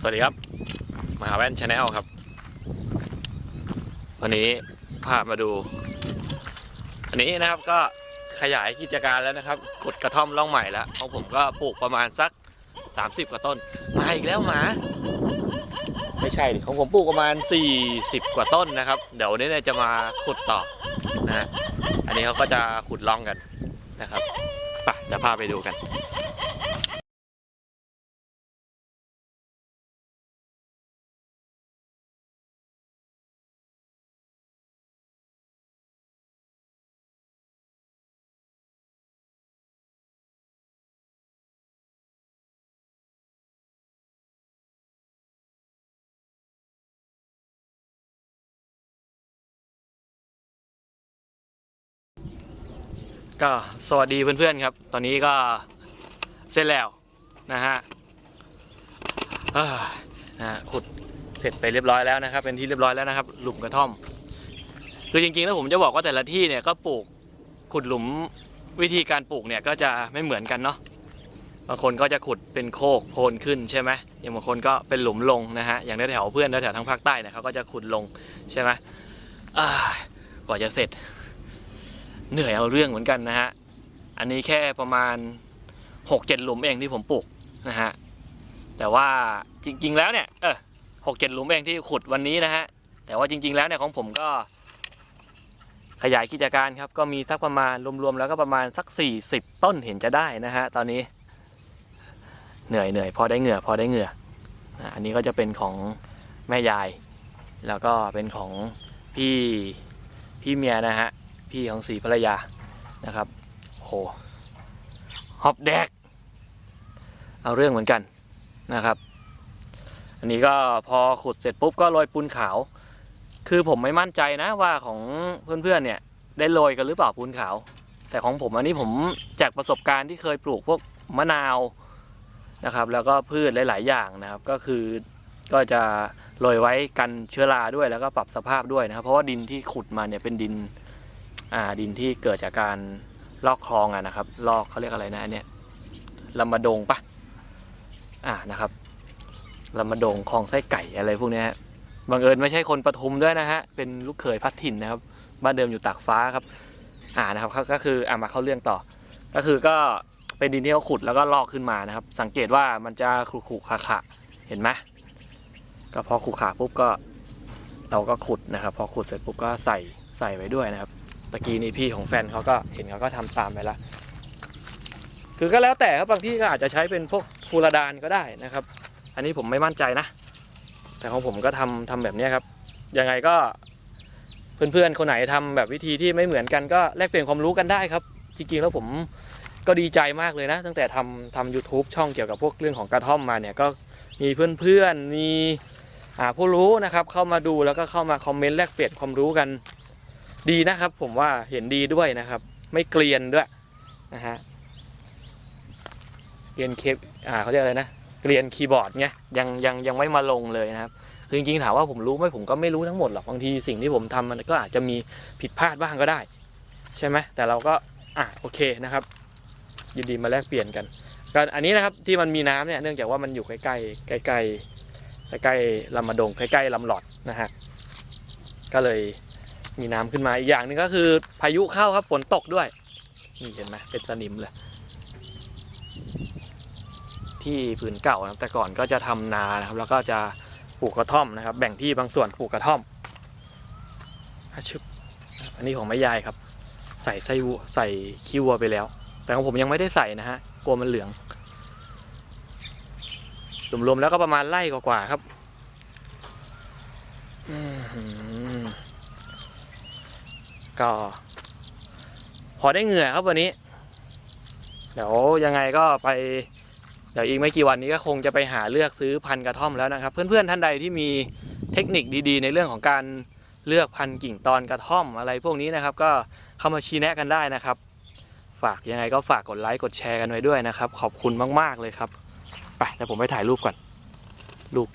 สวัสดีครับ มหาแว่นชาแนลครับ วันนี้พามาดู อันนี้นะครับก็ขยายกิจการแล้วนะครับ กดกระท่อมร่องใหม่แล้วของผมก็ปลูกประมาณสัก 30 กว่าต้น มาอีกแล้วหมา ไม่ใช่ดิของผมปลูกประมาณ 40 กว่าต้นนะครับ เดี๋ยววันนี้เนี่ยจะมาขุดต่อนะฮะอันนี้เขาก็จะขุดร่องกันนะครับไปเดี๋ยวพาไปดูกัน ก็สวัสดีเพื่อนๆครับ ตอนนี้ก็เสร็จแล้วนะฮะนะขุดเสร็จไปเรียบร้อยแล้วนะครับ เป็นที่เรียบร้อยแล้วนะครับ หลุมกระท่อม คือจริงๆแล้วผมจะบอกว่าแต่ละที่เนี่ยก็ปลูกขุดหลุมวิธีการปลูกเนี่ยก็จะไม่เหมือนกันเนาะบางคนก็จะขุดเป็นโคกโพนขึ้นใช่ไหมอย่างบางคนก็เป็นหลุมลงนะฮะอย่างแถวเพื่อนแถวๆทางภาคใต้เนี่ยเขาก็จะขุดลงใช่ไหมกว่าจะเสร็จ เหนื่อยเอาเรื่องเหมือนกันนะฮะ อันนี้แค่ประมาณ 6-7 หลุมเองที่ผมปลูกนะฮะ แต่ว่าจริง ๆ แล้วเนี่ย เออหกเจ็ดหลุมเองที่ขุดวันนี้นะฮะ แต่ว่าจริง ๆ แล้วเนี่ยของผมก็ ขยายกิจการครับ ก็มีสักประมาณรวมๆแล้วก็ประมาณสัก 40 ต้นเห็นจะได้นะฮะตอนนี้ เหนื่อยเหนื่อยพอได้เหงื่อพอได้เหงื่ออันนี้ก็จะเป็นของแม่ยาย แล้วก็เป็นของพี่พี่เมียนะฮะ พี่ของสีภรรยานะครับโหฮอบแดก เอาเรื่องเหมือนกันนะครับ อันนี้ก็พอขุดเสร็จปุ๊บก็โรยปูนขาว คือผมไม่มั่นใจนะว่าของเพื่อนๆเนี่ยได้โรยกันหรือเปล่าปูนขาว แต่ของผมอันนี้ผมจากประสบการณ์ที่เคยปลูกพวกมะนาวนะครับ แล้วก็พืชหลาย ๆ อย่างนะครับ ก็คือก็จะโรยไว้กันเชื้อราด้วยแล้วก็ปรับสภาพด้วยนะครับ เพราะว่าดินที่ขุดมาเนี่ยเป็นดิน ดินที่เกิดจากการลอกคลองอะนะครับ ลอกเขาเรียกอะไรนะอันเนี่ยลำมะดงปะอ่านะครับลำมะดงคลองไส้ไก่อะไรพวกนี้ฮะบังเอิญไม่ใช่คนปทุมด้วยนะฮะเป็นลูกเขยพัดถิ่นนะครับ บ้านเดิมอยู่ตากฟ้าครับ อ่านะครับก็คืออ่ามาเข้าเรื่องต่อ ก็คือก็เป็นดินที่เขาขุดแล้วก็ลอกขึ้นมานะครับ สังเกตว่ามันจะขรุขรุขะขะเห็นไหมก็พอขรุขระปุ๊บก็เราก็ขุดนะครับ พอขุดเสร็จปุ๊บก็ใส่ใส่ไว้ด้วยนะครับ ตะกี้นี่พี่ของแฟนเขาก็เห็นเขาก็ทำตามไปละคือก็แล้วแต่ครับบางที่ก็อาจจะใช้เป็นพวกฟูรดานก็ได้นะครับ อันนี้ผมไม่มั่นใจนะ แต่ของผมก็ทำทำแบบนี้ครับ ยังไงก็เพื่อนๆคนไหนทำแบบวิธีที่ไม่เหมือนกันก็แลกเปลี่ยนความรู้กันได้ครับ จริงๆแล้วผมก็ดีใจมากเลยนะ ตั้งแต่ทำทำ YouTube ช่องเกี่ยวกับพวกเรื่องของกระท่อมมาเนี่ยก็มีเพื่อนๆมีผู้รู้นะครับเข้ามาดูแล้วก็เข้ามาคอมเมนต์แลกเปลี่ยนความรู้กัน ดีนะครับ ผมว่าเห็นดีด้วยนะครับ ไม่เกลียนด้วยนะฮะเกลียนเคปอ่าเขาเรียกอะไรนะเกลียนคีย์บอร์ดเงี้ยยังยังยังไม่มาลงเลยนะครับคือจริงๆถามว่าผมรู้ไหมผมก็ไม่รู้ทั้งหมดหรอกบางทีสิ่งที่ผมทำมันก็อาจจะมีผิดพลาดบ้างก็ได้ ใช่ไหมแต่เราก็อะโอเคนะครับยินดีมาแลกเปลี่ยนกันก็อันนี้นะครับที่มันมีน้ำเนี่ยเนื่องจากว่ามันอยู่ใกล้ๆใกล้ๆใกล้ๆลำมะดงใกล้ๆลำหลอดนะฮะก็เลย มีน้ำขึ้นมาอีกอย่างหนึงก็คือ พายุเข้าครับฝนตกด้วย นี่เห็นไหมเป็นสนิมเลย ที่ผืนเก่านะแต่ก่อนก็จะทำนานะครับ แล้วก็จะปลูกกระท่อมนะครับ แบ่งที่บางส่วนปลูกกระท่อมชึบอันนี้ของแม่ยายครับ ใส่ไส้วัวใส่ขี้วัวไปแล้ว แต่ของผมยังไม่ได้ใส่นะฮะกลัวมันเหลืองรวมๆแล้วก็ประมาณไร่กว่าๆครับ อือหือ ก็ พอได้เหงื่อครับวันนี้ เดี๋ยวยังไงก็ไป เดี๋ยวอีกไม่กี่วันนี้ก็คงจะไปหาเลือกซื้อพันธุ์กระท่อมแล้วนะครับ เพื่อนๆท่านใดที่มีเทคนิคดีๆ ในเรื่องของการเลือกพันธุ์กิ่งตอนกระท่อมอะไรพวกนี้นะครับ ก็เข้ามาชี้แนะกันได้นะครับ ฝากยังไงก็ฝากกดไลค์กดแชร์กันไว้ด้วยนะครับ ขอบคุณมากๆเลยครับ ไปเดี๋ยวผมไปถ่ายรูปก่อนรูป